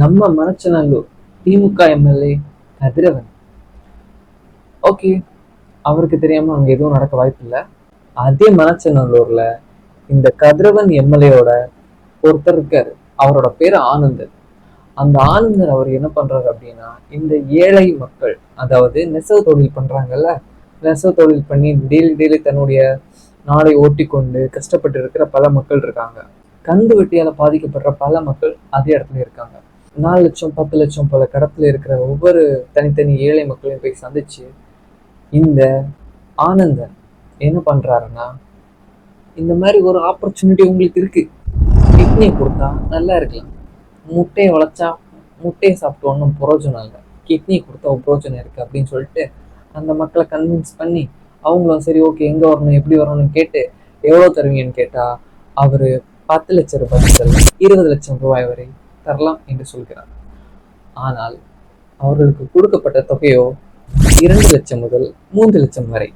நம்ம Manachanallur DMK MLA Kathiravan. Okay அவருக்கு தெரியாமல் அங்கே எதுவும் நடக்க வாய்ப்பு இல்லை. அதே மனச்சநல்லூரில் இந்த கதிரவன் எம்எல்ஏவோட ஒருத்தர் இருக்காரு. அவரோட பேர் ஆனந்தன். அந்த ஆனந்தன் அவர் என்ன பண்ணுறாரு அப்படின்னா இந்த ஏழை மக்கள் அதாவது நெசவு தொழில் பண்ணுறாங்கல்ல நெசவு தொழில் பண்ணி டெய்லி டெய்லி தன்னுடைய நாளை ஓட்டி கொண்டு கஷ்டப்பட்டு இருக்கிற பல மக்கள் இருக்காங்க. கந்து வெட்டியால் பாதிக்கப்படுற பல மக்கள் அதே இடத்துல இருக்காங்க. நாலு லட்சம் பத்து லட்சம் பல கடத்தில் இருக்கிற ஒவ்வொரு தனித்தனி ஏழை மக்களையும் போய் சந்திச்சு இந்த ஆனந்தன் என்ன பண்ணுறாருன்னா இந்த மாதிரி ஒரு ஆப்பர்ச்சுனிட்டி உங்களுக்கு இருக்குது கிட்னி கொடுத்தா நல்லா இருக்கலாம். முட்டையை வளைச்சா முட்டையை சாப்பிட்டு ஒன்றும் புரோஜனம் இல்லை. கிட்னி கொடுத்தா ஒரு புரோஜனம் அப்படின்னு சொல்லிட்டு அந்த மக்களை கன்வின்ஸ் பண்ணி அவங்களும் சரி ஓகே எங்கே வரணும் எப்படி வரணும்னு கேட்டு எவ்வளோ தருவீங்கன்னு கேட்டால் அவர் பத்து லட்சம் ரூபாய் முதல் இருபது லட்சம் ரூபாய் வரை தரலாம் என்று சொல்கிறார். ஆனால் அவர்களுக்கு கொடுக்கப்பட்ட தொகையோ இரண்டு லட்சம் முதல் மூன்று லட்சம் வரை.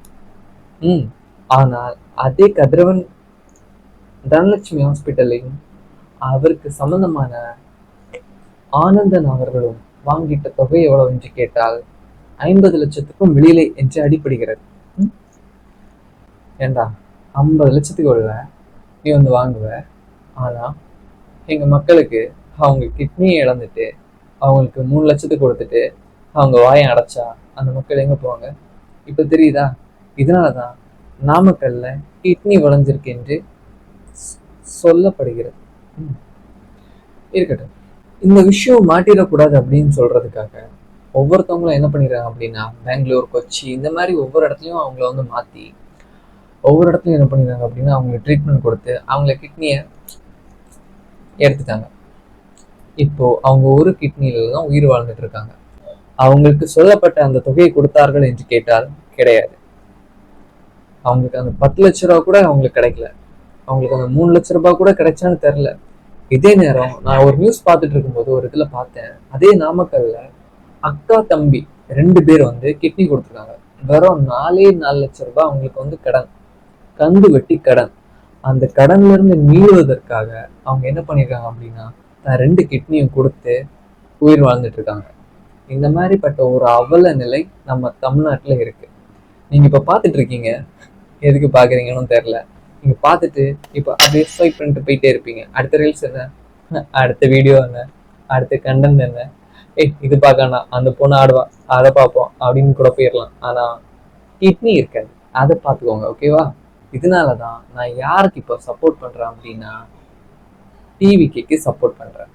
ம் ஆனால் அதே கதிரவன் தனலட்சுமி ஹாஸ்பிட்டலையும் அவருக்கு சம்பந்தமான ஆனந்தன் அவர்களும் வாங்கிட்ட தொகை எவ்வளவு என்று கேட்டால் ஐம்பது லட்சத்துக்கும் வெளியிலே என்று அடிப்படுகிறது ஏண்டா? ஐம்பது லட்சத்துக்கு வருவ நீ வந்து வாங்குவ? ஆனால் எங்க மக்களுக்கு அவங்க கிட்னியை இழந்துட்டு அவங்களுக்கு மூணு லட்சத்துக்கு கொடுத்துட்டு அவங்க வாயை அடைச்சா அந்த மக்கள் எங்கே போவாங்க? இப்போ தெரியுதா? இதனால தான் நாமக்கல்ல கிட்னி வளைஞ்சிருக்கு என்று சொல்லப்படுகிறது. ம். இருக்கட்டும். இந்த விஷயம் மாட்டிடக்கூடாது அப்படின்னு சொல்கிறதுக்காக ஒவ்வொருத்தவங்களும் என்ன பண்ணிடுறாங்க அப்படின்னா பெங்களூர் கொச்சி இந்த மாதிரி ஒவ்வொரு இடத்துலையும் அவங்கள வந்து மாற்றி ஒவ்வொரு இடத்துலையும் என்ன பண்ணிடுறாங்க அப்படின்னா அவங்களுக்கு ட்ரீட்மெண்ட் கொடுத்து அவங்கள கிட்னியை எடுத்துட்டாங்க. இப்போ அவங்க ஒரு கிட்னியில தான் உயிர் வாழ்ந்துட்டு இருக்காங்க. அவங்களுக்கு சொல்லப்பட்ட அந்த தொகையை கொடுத்தார்கள் என்று கேட்டால் கிடையாது. அவங்களுக்கு அந்த பத்து லட்ச ரூபா கூட அவங்களுக்கு கிடைக்கல. அவங்களுக்கு அந்த மூணு லட்ச ரூபாய் கூட கிடைச்சான்னு தெரில இதே நேரம் நான் ஒரு நியூஸ் பார்த்துட்டு இருக்கும்போது ஒரு இதுல பார்த்தேன். அதே நாமக்கல்ல அக்கா தம்பி ரெண்டு பேர் வந்து கிட்னி கொடுத்துருக்காங்க. வெறும் நாலே நாலு லட்ச ரூபாய் அவங்களுக்கு வந்து கடன். கந்து வெட்டி கடன். அந்த கடன்ல இருந்து மீளுவதற்காக அவங்க என்ன பண்ணிருக்காங்க அப்படின்னா தான் ரெண்டு கிட்னியும் கொடுத்து உயிர் வாழ்ந்துட்டு இருக்காங்க இந்த மாதிரிப்பட்ட ஒரு அவல நிலை நம்ம தமிழ்நாட்டில் இருக்குது நீங்கள் இப்போ பார்த்துட்டு இருக்கீங்க எதுக்கு பார்க்குறீங்கன்னு தெரில நீங்கள் பார்த்துட்டு இப்போ அப்படியே ஸ்வைப் பண்ணிட்டு போயிட்டே இருப்பீங்க. அடுத்த ரீல்ஸ் என்ன? அடுத்த வீடியோ என்ன? அடுத்த கண்டென்ட் என்ன? ஏய் இது பார்க்கணும் அந்த பொண்ணு ஆடுவா. அதை பார்ப்போம் அப்படின்னு கூட போயிடலாம். ஆனால் கிட்னி இருக்காது. அதை பார்த்துக்கோங்க ஓகேவா இதனால தான் நான் யாருக்கு இப்போ சப்போர்ட் பண்ணுறேன் அப்படின்னா டிவிகேக்கு சப்போர்ட் பண்ணுறேன்